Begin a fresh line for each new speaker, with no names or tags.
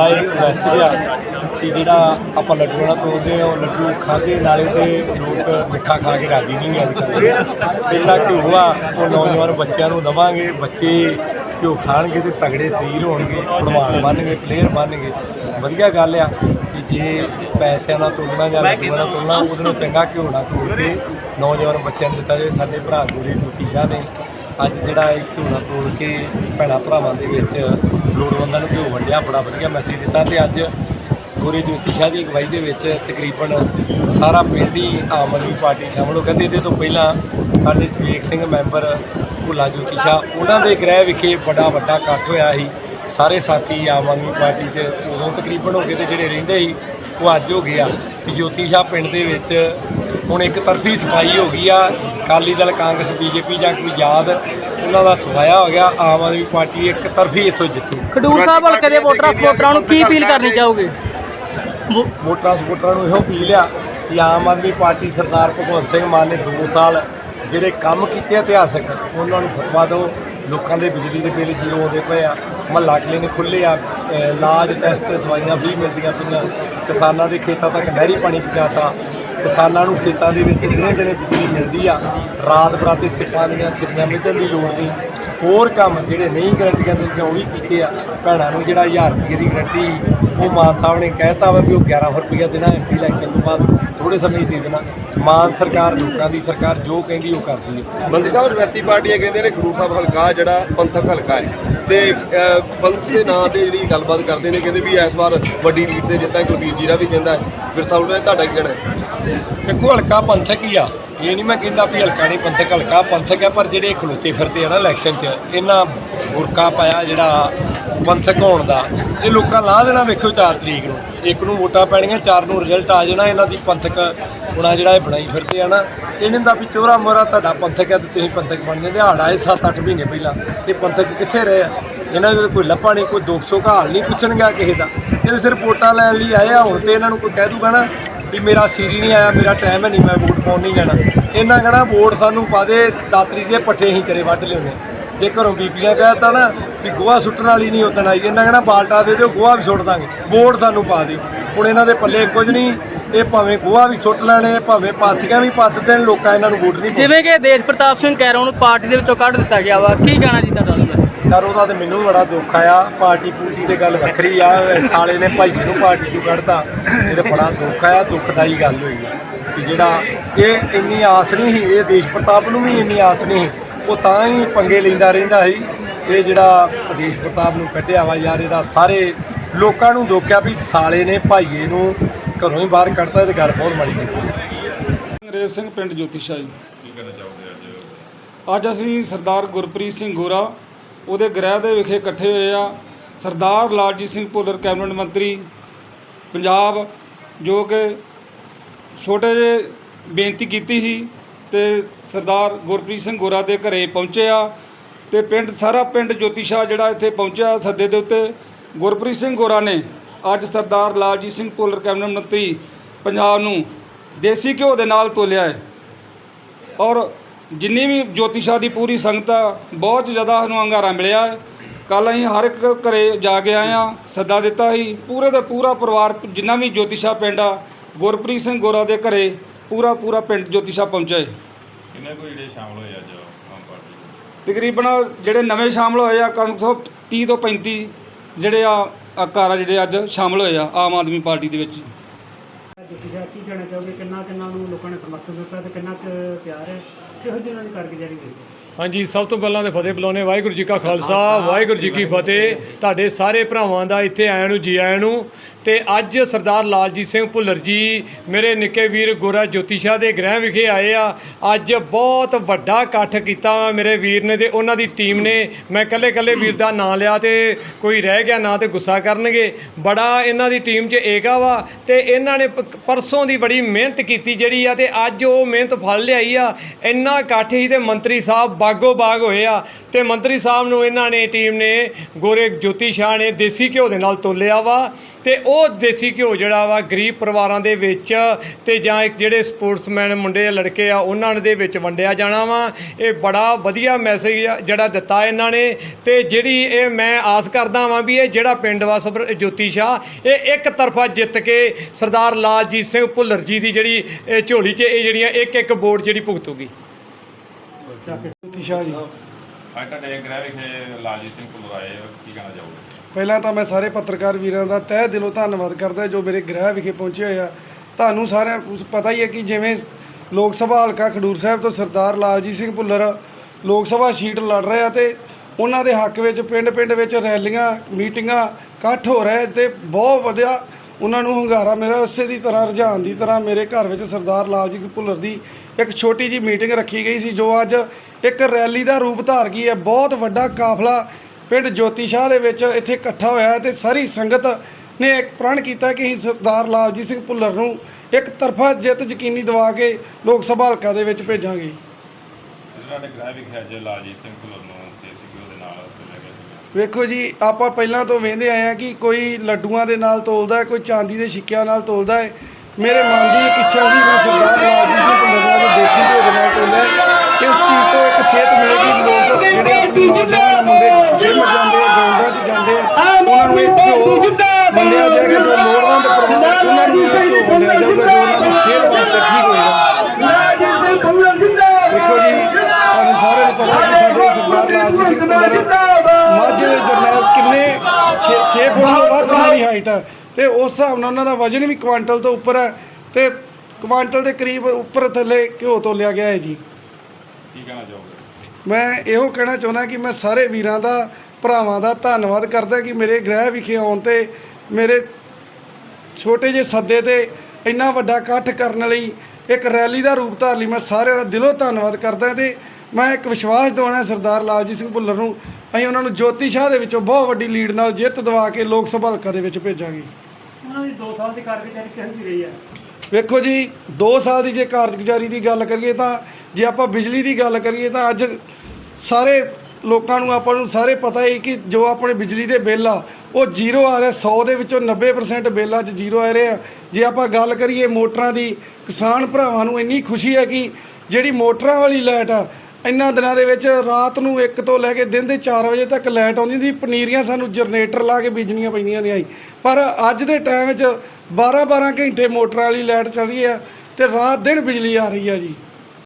ਇਹ ਇੱਕ ਮੈਸੇਜ ਆ ਕਿ ਜਿਹੜਾ ਆਪਾਂ ਲੱਡੂਆਂ ਨਾਲ ਤੋਲਦੇ ਆ, ਉਹ ਲੱਡੂ ਖਾਦੇ ਨਾਲੇ ਤੇ ਲੋਕ ਮਿੱਠਾ ਖਾ ਕੇ ਰਾਜੀ ਨਹੀਂ ਅੱਜ ਕੱਲ੍ਹ। ਜਿਹੜਾ ਘਿਓ ਆ, ਉਹ ਨੌਜਵਾਨ ਬੱਚਿਆਂ ਨੂੰ ਦਵਾਂਗੇ, ਬੱਚੇ ਘਿਓ ਖਾਣਗੇ ਤੇ ਤਗੜੇ ਸਰੀਰ ਹੋਣਗੇ, ਭਲਵਾਨ ਬਣਨਗੇ ਪਲੇਅਰ ਬਣਨਗੇ। ਵਧੀਆ ਗੱਲ ਆ ਕਿ ਜੇ ਪੈਸਿਆਂ ਨਾਲ ਤੋਲਣਾ ਜਾਂ ਲੱਡੂਆਂ ਨਾਲ ਤੋਲਣਾ, ਉਹਦੇ ਨਾਲ ਚੰਗਾ ਘਿਓ ਨਾਲ ਤੋਲ ਕੇ ਨੌਜਵਾਨ ਬੱਚਿਆਂ ਨੂੰ ਦਿੱਤਾ ਜਾਵੇ। ਸਾਡੇ ਭਰਾ ਗੁਰੇ ਜੋਤੀ ਸ਼ਾਹ ਨੇ ਅੱਜ ਜਿਹੜਾ ਇਹ ਘਿਓ ਨਾਲ ਤੋਲ ਕੇ ਭੈਣਾਂ ਭਰਾਵਾਂ ਦੇ ਵਿੱਚ ਲੋੜਵੰਦਾਂ ਨੂੰ ਘਿਓ ਵੰਡਿਆ, ਬੜਾ ਵਧੀਆ ਮੈਸੇਜ ਦਿੱਤਾ ਤੇ ਅੱਜ ਗੋਰੇ ਜੋਤੀ ਸ਼ਾਹ ਦੀ ਅਗਵਾਈ ਦੇ ਵਿੱਚ ਤਕਰੀਬਨ ਸਾਰਾ ਪਿੰਡ ਹੀ ਆਮ ਆਦਮੀ ਪਾਰਟੀ ਸ਼ਾਮਲ ਹੋ ਗਿਆ ਤੇ ਇਹਦੇ ਤੋਂ ਪਹਿਲਾਂ ਸਾਡੇ ਸਵੇਕ ਸਿੰਘ ਮੈਂਬਰ ਭੁੱਲਾ ਜੋਤੀ ਸ਼ਾਹ, ਉਹਨਾਂ ਦੇ ਗ੍ਰਹਿ ਵਿਖੇ ਬੜਾ ਵੱਡਾ ਇਕੱਠ ਹੋਇਆ ਸੀ। ਸਾਰੇ ਸਾਥੀ ਆਮ ਆਦਮੀ ਪਾਰਟੀ 'ਚ ਉਦੋਂ ਤਕਰੀਬਨ ਹੋ ਗਏ ਤੇ ਜਿਹੜੇ ਰਹਿੰਦੇ ਸੀ, ਉਹ ਅੱਜ ਹੋ ਗਿਆ ਕਿ ਜੋਤੀ ਸ਼ਾਹ ਪਿੰਡ ਦੇ ਵਿੱਚ ਹੁਣ ਇੱਕ ਤਰਫੀ ਸਫ਼ਾਈ ਹੋ ਗਈ ਆ, ਅਕਾਲੀ ਦਲ, ਕਾਂਗਰਸ, ਬੀਜੇਪੀ ਜਾਂ ਕੋਈ ਯਾਦ ਉਹਨਾਂ ਦਾ ਸਫਾਇਆ ਹੋ ਗਿਆ ਆਮ ਆਦਮੀ ਪਾਰਟੀ ਇੱਕ ਤਰਫੀ ਇੱਥੋਂ ਜਿੱਤੀ।
ਖਡੂਰ ਸਾਹਿਬ ਹਲਕੇ ਦੇ ਵੋਟਰਾਂ ਸਪੋਰਟਰਾਂ ਨੂੰ ਕੀ ਅਪੀਲ ਕਰਨੀ ਚਾਹੋਗੇ? ਵੋ-
ਵੋਟਰਾਂ ਸਪੋਰਟਰਾਂ ਨੂੰ ਇਹੋ ਅਪੀਲ ਆ ਕਿ ਆਮ ਆਦਮੀ ਪਾਰਟੀ ਸਰਦਾਰ ਭਗਵੰਤ ਸਿੰਘ ਮਾਨ ਨੇ 2 ਸਾਲ ਜਿਹੜੇ ਕੰਮ ਕੀਤੇ ਇਤਿਹਾਸਕ ਉਹਨਾਂ ਨੂੰ ਫਤਵਾ ਦਿਓ। ਲੋਕਾਂ ਦੇ ਬਿਜਲੀ ਦੇ ਬਿੱਲ ਜ਼ੀਰੋ ਆਉਂਦੇ ਪਏ ਆ। ਮਹੱਲਾ ਕਲੀਨਿਕ ਖੁੱਲੇ ਆ। ਇਲਾਜ ਟੈਸਟ ਦਵਾਈਆਂ ਫ੍ਰੀ ਮਿਲਦੀਆਂ ਪਈਆਂ। ਕਿਸਾਨਾਂ ਦੇ ਖੇਤਾਂ ਤੱਕ ਨਹਿਰੀ ਪਾਣੀ ਪਹੁੰਚਾਤਾ। ਕਿਸਾਨਾਂ ਨੂੰ ਖੇਤਾਂ ਦੇ ਵਿੱਚ ਦਿਨੇ ਦਿਨੇ ਬਿਜਲੀ ਮਿਲਦੀ ਆ। ਰਾਤ ਬਰਾਤੇ ਸਿੱਖਾਂ ਦੀਆਂ ਸਿੱਧੀਆਂ ਮਿਲਣ ਦੀ ਲੋੜ ਨਹੀਂ। ਹੋਰ ਕੰਮ ਜਿਹੜੇ ਨਹੀਂ ਗਰੰਟੀਆਂ ਦਿੰਦੀਆਂ ਉਹ ਵੀ ਕੀਤੇ ਆ ਭੈਣਾਂ ਨੂੰ ਜਿਹੜਾ 1000 ਰੁਪਏ ਦੀ ਗਰੰਟੀ ਉਹ ਮਾਨ ਸਾਹਿਬ ਨੇ ਕਹਿਤਾ ਵਾ ਵੀ ਉਹ 1100 ਰੁਪਏ ਦੇਣਾ ਐਮਪੀ ਇਲੈਕਸ਼ਨ ਤੋਂ ਬਾਅਦ ਥੋੜੇ ਸਮੇਂ ਦੇ ਦੇਣਾ। ਮਾਨ ਸਰਕਾਰ ਲੋਕਾਂ ਦੀ ਸਰਕਾਰ ਜੋ ਕਹਿੰਦੀ ਉਹ ਕਰਦੀ ਹੈ।
ਮੰਤਰੀ ਸਾਹਿਬ ਰਵੈਤੀ ਪਾਰਟੀਆਂ ਕਹਿੰਦੇ ਨੇ ਖਡੂਰ ਸਾਹਿਬ ਹਲਕਾ ਜਿਹੜਾ ਪੰਥਕ ਹਲਕਾ ਹੈ। ਤੇ ਪੰਥ ਦੇ ਨਾਂ ਤੇ ਜਿਹੜੀ ਗੱਲਬਾਤ ਕਰਦੇ ਨੇ ਕਹਿੰਦੇ ਵੀ ਇਸ ਵਾਰ ਵੱਡੀ ਲੀਡ ਤੇ ਜਿੱਤਾਂ ਗੁਰਬੀਰ ਜੀਰਾ ਵੀ ਕਹਿੰਦਾ ਹੈ। ਫਿਰ ਸਾਹਿਬ ਨੇ ਤੁਹਾਡਾ ਕੀ ਕਹਿਣਾ ਹੈ?
ਦੇਖੋ ਹਲਕਾ ਪੰਥਕ ਹੀ ਆ। ਇਹ ਨਹੀਂ ਮੈਂ ਕਹਿੰਦਾ ਵੀ ਹਲਕਾ ਨਹੀਂ, ਪੰਥਕ ਹਲਕਾ, ਪੰਥਕ ਹੈ, ਪਰ ਜਿਹੜੇ ਖਲੋਤੇ ਫਿਰਦੇ ਆ ਨਾ ਇਲੈਕਸ਼ਨ 'ਚ, ਇਹਨਾਂ ਬੁਰਕਾ ਪਾਇਆ ਜਿਹੜਾ ਪੰਥਕ ਹੋਣ ਦਾ, ਇਹ ਲੋਕਾਂ ਲਾਹ ਦੇਣਾ ਵੇਖੋ 4 ਤਰੀਕ ਨੂੰ। ਇੱਕ ਨੂੰ ਵੋਟਾਂ ਪੈਣੀਆਂ, ਚਾਰ ਨੂੰ ਰਿਜ਼ਲਟ ਆ ਜਾਣਾ, ਇਹਨਾਂ ਦੀ ਪੰਥਕ ਹੁਣਾ ਜਿਹੜਾ ਇਹ ਬਣਾਈ ਫਿਰਦੇ ਆ ਨਾ, ਇਹਨਾਂ ਦਾ ਵੀ ਚੋਰਾ ਮੋਰਾ ਤੁਹਾਡਾ ਪੰਥਕ ਹੈ ਤੇ ਤੁਸੀਂ ਪੰਥਕ ਬਣ ਜਾਂਦੇ ਹਾਲ ਆਏ 7-8 ਮਹੀਨੇ ਪਹਿਲਾਂ, ਇਹ ਪੰਥਕ ਕਿੱਥੇ ਰਹੇ ਆ? ਇਹਨਾਂ ਦੇ ਕੋਈ ਲੱਭਾ ਨਹੀਂ, ਕੋਈ ਦੁੱਖ ਸੁੱਖ ਹਾਲ ਨਹੀਂ ਪੁੱਛਣ ਗਿਆ ਕਿਸੇ ਦਾ। ਇਹ ਸਿਰਫ ਵੋਟਾਂ ਲੈਣ ਲਈ ਆਏ ਆ, ਹੁਣ ਤੇ ਇਹਨਾਂ ਨੂੰ ਕੋਈ ਕਹਿ ਦੂਗਾ ਨਾ ਵੀ ਮੇਰਾ ਸੀਰੀ ਨਹੀਂ ਆਇਆ, ਮੇਰਾ ਟਾਈਮ ਹੈ ਨਹੀਂ, ਮੈਂ ਵੋਟ ਪਾਉਣ ਨਹੀਂ ਜਾਣਾ। ਇਹਨਾਂ ਕਹਣਾ ਵੋਟ ਸਾਨੂੰ ਪਾ ਦੇ, ਦਾਤਰੀ ਦੇ ਪੱਠੇ ਹੀ ਤੇਰੇ ਵੱਢ ਲਿਆਉਣੇ। ਜੇ ਘਰੋਂ ਬੀਬੀਆਂ ਕਹਿਤਾ ਨਾ ਵੀ ਗੋਹਾ ਸੁੱਟਣ ਵਾਲੀ ਨਹੀਂ ਉਦਣ ਆਈ ਇਹਨਾਂ ਕਹਣਾ ਬਾਲਟਾ ਦੇ ਦਿਓ, ਗੋਹਾ ਵੀ ਸੁੱਟ ਦਾਂਗੇ। ਵੋਟ ਸਾਨੂੰ ਪਾ ਦਿਓ। ਹੁਣ ਇਹਨਾਂ ਦੇ ਪੱਲੇ ਕੁਝ ਨਹੀਂ, ਇਹ ਭਾਵੇਂ ਗੋਹਾ ਵੀ ਸੁੱਟ ਲੈਣੇ, ਭਾਵੇਂ ਪਾਥੀਆਂ ਵੀ ਪੱਤ ਦੇਣ, ਲੋਕਾਂ ਇਹਨਾਂ ਨੂੰ ਵੋਟ ਨਹੀਂ
ਜਿਵੇਂ ਕਿ ਦੇਸ਼ ਪ੍ਰਤਾਪ ਸਿੰਘ ਕੈਰੋਂ ਨੂੰ ਪਾਰਟੀ ਦੇ ਵਿੱਚੋਂ ਕੱਢ ਦਿੱਤਾ ਗਿਆ ਵਾ। ਕੀ ਕਹਿਣਾ ਜੀ ਤੁਹਾਡਾ?
ਯਾਰ ਉਹਦਾ ਤੇ ਮੈਨੂੰ ਬੜਾ ਦੁੱਖ ਆਇਆ। ਪਾਰਟੀ ਪੂਰਟੀ ਤੇ ਗੱਲ ਵੱਖਰੀ ਆ। ਸਾਲੇ ਨੇ ਭਾਈ ਨੂੰ ਪਾਰਟੀ ਚੋਂ ਕੱਢਤਾ। ਇਹ ਤੇ ਬੜਾ ਦੁੱਖ ਆਇਆ ਦੁੱਖਦਾਈ ਗੱਲ ਹੋਈ ਆ। ਕਿ ਜਿਹੜਾ ਇਹ ਇੰਨੀ ਆਸ ਨਹੀਂ ਸੀ ਇਹ ਦੇਸ਼ ਪ੍ਰਤਾਪ ਨੂੰ ਵੀ ਇੰਨੀ ਆਸ ਨਹੀਂ ਸੀ। ਉਹ ਤਾਂ ਹੀ ਪੰਗੇ ਲੈਂਦਾ ਰਹਿੰਦਾ ਸੀ। ਇਹ ਜਿਹੜਾ ਦੇਸ਼ ਪ੍ਰਤਾਪ ਨੂੰ ਕੱਢਿਆ ਵਾ ਯਾਰ ਇਹਦਾ ਸਾਰੇ ਲੋਕਾਂ ਨੂੰ ਦੁੱਖ ਆ ਵੀ ਸਾਲੇ ਨੇ ਭਾਈਏ ਨੂੰ ਘਰੋਂ ਹੀ ਬਾਹਰ ਕੱਢਤਾ ਤੇ ਗੱਲ ਬਹੁਤ ਮਾੜੀ ਕੀਤੀ।
ਅੰਗਰੇਜ਼ ਸਿੰਘ ਪਿੰਡ ਜੋਤੀ ਸ਼ਾਹ ਜੀ ਕੀ ਕਹਿਣਾ ਚਾਹੋਗੇ ਅੱਜ? ਅੱਜ ਅਸੀਂ ਸਰਦਾਰ ਗੁਰਪ੍ਰੀਤ ਸਿੰਘ ਗੋਰਾ ਉਹਦੇ ਗ੍ਰਹਿ ਦੇ ਵਿਖੇ ਇਕੱਠੇ ਹੋਏ ਆ। ਸਰਦਾਰ ਲਾਲਜੀਤ ਸਿੰਘ ਭੁੱਲਰ, ਕੈਬਨਿਟ ਮੰਤਰੀ ਪੰਜਾਬ, ਜੋ ਕਿ ਛੋਟੇ ਜਿਹੇ ਬੇਨਤੀ ਕੀਤੀ ਸੀ ਤੇ ਸਰਦਾਰ ਗੁਰਪ੍ਰੀਤ ਸਿੰਘ ਗੋਰਾ ਦੇ ਘਰੇ ਪਹੁੰਚੇ ਆ ਤੇ ਪਿੰਡ, ਸਾਰਾ ਪਿੰਡ ਜੋਤੀਸ਼ਾਹ ਜਿਹੜਾ ਇੱਥੇ ਪਹੁੰਚਿਆ ਸੱਦੇ ਦੇ ਉੱਤੇ। ਗੁਰਪ੍ਰੀਤ ਸਿੰਘ ਗੋਰਾ ਨੇ ਅੱਜ ਸਰਦਾਰ ਲਾਲਜੀਤ ਸਿੰਘ ਭੁੱਲਰ, ਕੈਬਨਿਟ ਮੰਤਰੀ ਪੰਜਾਬ ਨੂੰ ਦੇਸੀ ਘਿਓ ਦੇ ਨਾਲ ਤੋਲਿਆ ਹੈ। ਔਰ ਜਿੰਨੀ ਵੀ ਜੋਤੀ ਸ਼ਾਹ ਦੀ ਪੂਰੀ ਸੰਗਤ ਆ ਬਹੁਤ ਜ਼ਿਆਦਾ ਸਾਨੂੰ ਹੰਗਾਰਾ ਮਿਲਿਆ। ਹੈ ਕੱਲ ਅਸੀਂ ਹਰ ਇੱਕ ਘਰੇ ਜਾ ਕੇ ਆਏ ਆ ਸੱਦਾ ਦਿੱਤਾ ਸੀ। ਪੂਰੇ ਦਾ ਪੂਰਾ ਪਰਿਵਾਰ ਜਿੰਨਾ ਵੀ ਜੋਤੀ ਸ਼ਾਹ ਪਿੰਡ ਆ ਗੁਰਪ੍ਰੀਤ ਸਿੰਘ ਗੋਰਾ ਦੇ ਘਰੇ ਪੂਰਾ ਪੂਰਾ ਪਿੰਡ ਜੋਤੀ ਸ਼ਾਹ ਪਹੁੰਚਿਆ ਹੈ
ਕਿੰਨੇ ਕੋਈ ਜਿਹੜੇ ਸ਼ਾਮਲ ਹੋਏ ਅੱਜ ਆਮ ਪਾਰਟੀ ਵਿੱਚ?
ਤਕਰੀਬਨ ਜਿਹੜੇ ਨਵੇਂ ਸ਼ਾਮਲ ਹੋਏ ਆ ਕਣਕ ਤੋਂ 30 ਤੋਂ 35 ਜਿਹੜੇ ਆ ਆ ਜਿਹੜੇ ਅੱਜ ਸ਼ਾਮਲ ਹੋਏ ਆ ਆਮ ਆਦਮੀ ਪਾਰਟੀ ਦੇ ਵਿੱਚ।
ਸਾਹਿਬ ਕੀ ਕਹਿਣਾ ਚਾਹੋਗੇ? ਕਿੰਨਾ ਕਿੰਨਾ ਨੂੰ ਲੋਕਾਂ ਨੇ ਸਮਰਥਨ ਦਿੱਤਾ ਤੇ ਕਿੰਨਾ ਕੁ ਪਿਆਰ ਹੈ? ਕਿਹੋ ਜਿਹੀ ਉਹਨਾਂ ਦੀ ਕਾਰਗੁਜ਼ਾਰੀ ਹੋਈ?
ਹਾਂਜੀ, ਸਭ ਤੋਂ ਪਹਿਲਾਂ ਤੇ ਫਤਿਹ ਬੁਲਾਉਣੇ ਵਾਹਿਗੁਰੂ ਜੀ ਕਾ ਖਾਲਸਾ, ਵਾਹਿਗੁਰੂ ਜੀ ਕੀ ਫਤਿਹ। ਤੁਹਾਡੇ ਸਾਰੇ ਭਰਾਵਾਂ ਦਾ ਇੱਥੇ ਆਇਆਂ ਨੂੰ, ਜੀ ਆਇਆਂ ਨੂੰ। ਤੇ ਅੱਜ ਸਰਦਾਰ ਲਾਲਜੀਤ ਸਿੰਘ ਭੁੱਲਰ ਜੀ, ਮੇਰੇ ਨਿੱਕੇ ਵੀਰ ਗੋਰਾ ਜੋਤੀ ਦੇ ਗ੍ਰਹਿ ਵਿਖੇ ਆਏ ਆ। ਅੱਜ ਬਹੁਤ ਵੱਡਾ ਇਕੱਠ ਕੀਤਾ ਵਾ ਮੇਰੇ ਵੀਰ ਨੇ ਤੇ ਉਹਨਾਂ ਦੀ ਟੀਮ ਨੇ। ਮੈਂ ਕੱਲੇ ਕੱਲੇ ਵੀਰ ਦਾ ਨਾਂ ਲਿਆ ਤੇ ਕੋਈ ਰਹਿ ਗਿਆ ਨਾ ਤੇ ਗੁੱਸਾ ਕਰਨਗੇ। ਬੜਾ ਇਹਨਾਂ ਦੀ ਟੀਮ 'ਚ ਏਕਾ ਵਾ ਤੇ ਇਹਨਾਂ ਨੇ ਪਰਸੋਂ ਦੀ ਬੜੀ ਮਿਹਨਤ ਕੀਤੀ ਜਿਹੜੀ ਆ ਤੇ ਅੱਜ ਉਹ ਮਿਹਨਤ ਫਲ ਲਿਆਈ ਆ। ਇੰਨਾ ਇਕੱਠ ਹੀ ਤੇ ਮੰਤਰੀ ਸਾਹਿਬ ਬਾਗੋ ਬਾਗ ਹੋਏ ਆ ਤੇ ਮੰਤਰੀ ਸਾਹਿਬ ਨੂੰ ਇਹਨਾਂ ਨੇ ਟੀਮ ਨੇ ਗੋਰੇ ਜੋਤੀ ਸ਼ਾਹ ਨੇ ਦੇਸੀ ਘਿਓ ਦੇ ਨਾਲ ਤੋਲਿਆ ਵਾ ਤੇ ਉਹ ਦੇਸੀ ਘਿਓ ਜਿਹੜਾ ਵਾ ਗਰੀਬ ਪਰਿਵਾਰਾਂ ਦੇ ਵਿੱਚ ਤੇ ਜਾਂ ਇੱਕ ਜਿਹੜੇ ਸਪੋਰਟਸਮੈਨ ਮੁੰਡੇ ਆ, ਲੜਕੇ ਆ ਉਹਨਾਂ ਦੇ ਵਿੱਚ ਵੰਡਿਆ ਜਾਣਾ ਵਾ। ਇਹ ਬੜਾ ਵਧੀਆ ਮੈਸੇਜ ਜਿਹੜਾ ਦਿੱਤਾ ਇਹਨਾਂ ਨੇ ਤੇ ਜਿਹੜੀ ਇਹ ਮੈਂ ਆਸ ਕਰਦਾ ਵਾਂ ਵੀ ਇਹ ਜਿਹੜਾ ਪਿੰਡ ਵਾ ਜੋਤੀ ਸ਼ਾਹ ਇਹ ਇੱਕ ਤਰਫਾ ਜਿੱਤ ਕੇ ਸਰਦਾਰ ਲਾਲਜੀਤ ਸਿੰਘ ਭੁੱਲਰ ਜੀ ਦੀ ਜਿਹੜੀ ਇਹ ਝੋਲੀ 'ਚ ਇਹ ਜਿਹੜੀਆਂ ਇੱਕ ਇੱਕ ਵੋਟ ਜਿਹੜੀ ਭੁਗਤੂਗੀ।
ਤਿਸ਼ਾ ਜੀ?
ਅੱਜ ਤੁਹਾਡੇ ਗ੍ਰਹਿ ਵਿਖੇ ਲਾਲਜੀਤ ਸਿੰਘ ਭੁੱਲਰ ਆਏ ਹੋ, ਕੀ ਕਹਿਣਾ ਚਾਹੋਗੇ?
ਪਹਿਲਾਂ ਤਾਂ ਮੈਂ ਸਾਰੇ ਪੱਤਰਕਾਰ ਵੀਰਾਂ ਦਾ ਤਹਿ ਦਿਲੋਂ ਧੰਨਵਾਦ ਕਰਦਾ ਜੋ ਮੇਰੇ ਗ੍ਰਹਿ ਵਿਖੇ ਪਹੁੰਚੇ ਹੋਏ ਆ। ਤੁਹਾਨੂੰ ਸਾਰਿਆਂ ਨੂੰ ਪਤਾ ਹੀ ਹੈ ਕਿ ਜਿਵੇਂ ਲੋਕ ਸਭਾ ਹਲਕਾ ਖਡੂਰ ਸਾਹਿਬ ਤੋਂ ਸਰਦਾਰ ਲਾਲਜੀਤ ਸਿੰਘ ਭੁੱਲਰ ਲੋਕ ਸਭਾ ਸੀਟ ਲੜ ਰਹੇ ਆ ਤੇ ਉਹਨਾਂ ਦੇ ਹੱਕ ਵਿੱਚ ਪਿੰਡ-ਪਿੰਡ ਵਿੱਚ ਰੈਲੀਆਂ, ਮੀਟਿੰਗਾਂ ਇਕੱਠ ਹੋ ਰਹੇ ਤੇ ਬਹੁਤ ਵਧੀਆ ਉਹਨਾਂ ਨੂੰ ਹੰਗਾਰਾ ਮੇਰਾ ਉਸੇ ਦੀ ਤਰ੍ਹਾਂ, ਰੁਝਾਨ ਦੀ ਤਰ੍ਹਾਂ ਮੇਰੇ ਘਰ ਵਿੱਚ ਸਰਦਾਰ ਲਾਲਜੀਤ ਭੁੱਲਰ ਦੀ ਇੱਕ ਛੋਟੀ ਜੀ ਮੀਟਿੰਗ ਰੱਖੀ ਗਈ ਸੀ, ਜੋ ਅੱਜ ਇੱਕ ਰੈਲੀ ਦਾ ਰੂਪ ਧਾਰ ਗਈ ਹੈ। ਬਹੁਤ ਵੱਡਾ ਕਾਫਲਾ ਪਿੰਡ ਜੋਤੀ ਸ਼ਾਹ ਦੇ ਵਿੱਚ ਇੱਥੇ ਇਕੱਠਾ ਹੋਇਆ ਹੈ ਤੇ ਸਾਰੀ ਸੰਗਤ ਨੇ ਇੱਕ ਪ੍ਰਣ ਕੀਤਾ ਕਿ ਅਸੀਂ ਸਰਦਾਰ ਲਾਲਜੀਤ ਸਿੰਘ ਭੁੱਲਰ ਨੂੰ ਇੱਕ ਤਰਫਾ ਜਿੱਤ ਯਕੀਨੀ ਦਿਵਾ ਕੇ ਲੋਕ ਸਭਾ ਹਲਕਾ ਦੇ ਵਿੱਚ ਭੇਜਾਂਗੇ।
ਤੁਹਾਡੇ ਗ੍ਰਹਿ ਵਿਖੇ ਅੱਜ ਲਾਲਜੀਤ ਸਿੰਘ ਭੁੱਲਰ ਨੂੰ ਦੇਸੀ ਘਿਓ ਦੇ ਨਾਲ ਤੋਲਿਆ ਗਿਆ ਸੀਗਾ
ਵੇਖੋ ਜੀ, ਆਪਾਂ ਪਹਿਲਾਂ ਤੋਂ ਵੇਂਦੇ ਆਏ ਆ ਕਿ ਕੋਈ ਲੱਡੂਆਂ ਦੇ ਨਾਲ ਤੋਲਦਾ ਹੈ, ਕੋਈ ਚਾਂਦੀ ਦੇ ਸਿੱਕਿਆਂ ਨਾਲ ਤੋਲਦਾ ਹੈ ਮੇਰੇ ਮਨ ਦੀ ਇੱਕ ਇੱਛਾ ਸੀ, ਮੈਂ ਸਰਦਾਰ ਲਾਲਜੀਤ ਸਿੰਘ ਭੁੱਲਰ ਨੂੰ ਦੇਸੀ ਘਿਓ ਦੇ ਨਾਲ ਤੋਲਿਆ ਹੈ। ਇਸ ਚੀਜ਼ ਤੋਂ ਇੱਕ ਸਿਹਤ ਮਿਲੇਗੀ, ਲੋਕ ਜਿਹੜੇ ਆਪਣੇ ਨੌਜਵਾਨ ਮੁੰਡੇ ਸਿੰਘ ਭੁੱਲਰ ਮਾਝੇ ਦੇ ਜਰਨੈਲ ਕਿੰਨੇ? 6 ਫੁੱਟ ਤੋਂ ਵੱਧ ਉਹਨਾਂ ਦੀ ਹਾਈਟ ਹੈ ਤੇ ਉਸ ਹਿਸਾਬ ਨਾਲ ਉਹਨਾਂ ਦਾ ਵਜਨ ਵੀ ਕੁਆਂਟਲ ਤੋਂ ਉੱਪਰ ਹੈ ਤੇ ਕੁਆਂਟਲ ਦੇ ਕਰੀਬ ਉੱਪਰ ਥੱਲੇ ਘਿਓ ਤੋਲਿਆ ਗਿਆ ਹੈ ਜੀ।
ਕੀ ਕਹਿਣਾ ਚਾਹੋਗੇ?
ਮੈਂ ਇਹੋ ਕਹਿਣਾ ਚਾਹੁੰਦਾ ਕਿ ਮੈਂ ਸਾਰੇ ਵੀਰਾਂ ਦਾ ਭਰਾਵਾਂ ਦਾ ਧੰਨਵਾਦ ਕਰਦਾ ਕਿ ਮੇਰੇ ਗ੍ਰਹਿ ਵਿਖੇ ਆਉਣ ਤੇ ਮੇਰੇ ਛੋਟੇ ਜਿਹੇ ਸੱਦੇ ਤੇ ਇੰਨਾ ਵੱਡਾ ਇਕੱਠ ਕਰਨ ਲਈ ਇੱਕ ਰੈਲੀ ਦਾ ਰੂਪ ਧਾਰ ਲਈ ਮੈਂ ਸਾਰਿਆਂ ਦਾ ਦਿਲੋਂ ਧੰਨਵਾਦ ਕਰਦਾ ਤੇ ਮੈਂ ਇੱਕ ਵਿਸ਼ਵਾਸ ਦਿਵਾਉਣਾ ਸਰਦਾਰ ਲਾਲਜੀਤ ਸਿੰਘ ਭੁੱਲਰ ਨੂੰ ਅਸੀਂ ਉਹਨਾਂ ਨੂੰ ਜੋਤੀ ਸ਼ਾਹ ਦੇ ਵਿੱਚੋਂ ਬਹੁਤ ਵੱਡੀ ਲੀਡ ਨਾਲ ਜਿੱਤ ਦਿਵਾ ਕੇ ਲੋਕ ਸਭਾ ਹਲਕਾ ਦੇ ਵਿੱਚ ਭੇਜਾਂਗੇ।
ਉਹਨਾਂ ਦੀ 2 ਸਾਲ ਦੀ ਕਾਰਗੁਜ਼ਾਰੀ ਕਿਹੋ ਜਿਹੀ ਰਹੀ ਹੈ?
ਵੇਖੋ ਜੀ 2 ਸਾਲ ਦੀ ਜੇ ਕਾਰਜਗੁਜ਼ਾਰੀ ਦੀ ਗੱਲ ਕਰੀਏ ਤਾਂ ਜੇ ਆਪਾਂ ਬਿਜਲੀ ਦੀ ਗੱਲ ਕਰੀਏ ਤਾਂ ਅੱਜ ਸਾਰੇ ਲੋਕਾਂ ਨੂੰ ਆਪਾਂ ਨੂੰ ਸਾਰੇ ਪਤਾ ਹੈ ਕਿ ਜੋ ਆਪਣੇ ਬਿਜਲੀ ਦੇ ਬਿੱਲ ਆ, ਉਹ ਜ਼ੀਰੋ ਆ ਰਿਹਾ 100 ਦੇ ਵਿੱਚੋਂ 90% ਬਿੱਲ ਅੱਜ ਜ਼ੀਰੋ ਆ ਰਹੇ ਆ। ਜੇ ਆਪਾਂ ਗੱਲ ਕਰੀਏ ਮੋਟਰਾਂ ਦੀ, ਕਿਸਾਨ ਭਰਾਵਾਂ ਨੂੰ ਇੰਨੀ ਖੁਸ਼ੀ ਹੈ ਕਿ ਜਿਹੜੀ ਮੋਟਰਾਂ ਵਾਲੀ ਲਾਈਟ ਆ, ਇੰਨਾ ਦਿਨਾਂ ਦੇ ਵਿੱਚ ਰਾਤ ਨੂੰ 1 ਤੋਂ ਲੈ ਕੇ ਦਿਨ ਦੇ 4 ਵਜੇ ਤੱਕ ਲਾਈਟ ਆਉਂਦੀ ਸੀ ਪਨੀਰੀਆਂ ਸਾਨੂੰ ਜਨਰੇਟਰ ਲਾ ਕੇ ਬੀਜਣੀਆਂ ਪੈਂਦੀਆਂ ਨੇ ਸੀ ਪਰ ਅੱਜ ਦੇ ਟਾਈਮ ਵਿੱਚ 12-12 ਘੰਟੇ ਮੋਟਰਾਂ ਵਾਲੀ ਲਾਈਟ ਚੱਲ ਰਹੀ ਆ ਤੇ ਰਾਤ ਦਿਨ ਬਿਜਲੀ ਆ ਰਹੀ ਆ ਜੀ।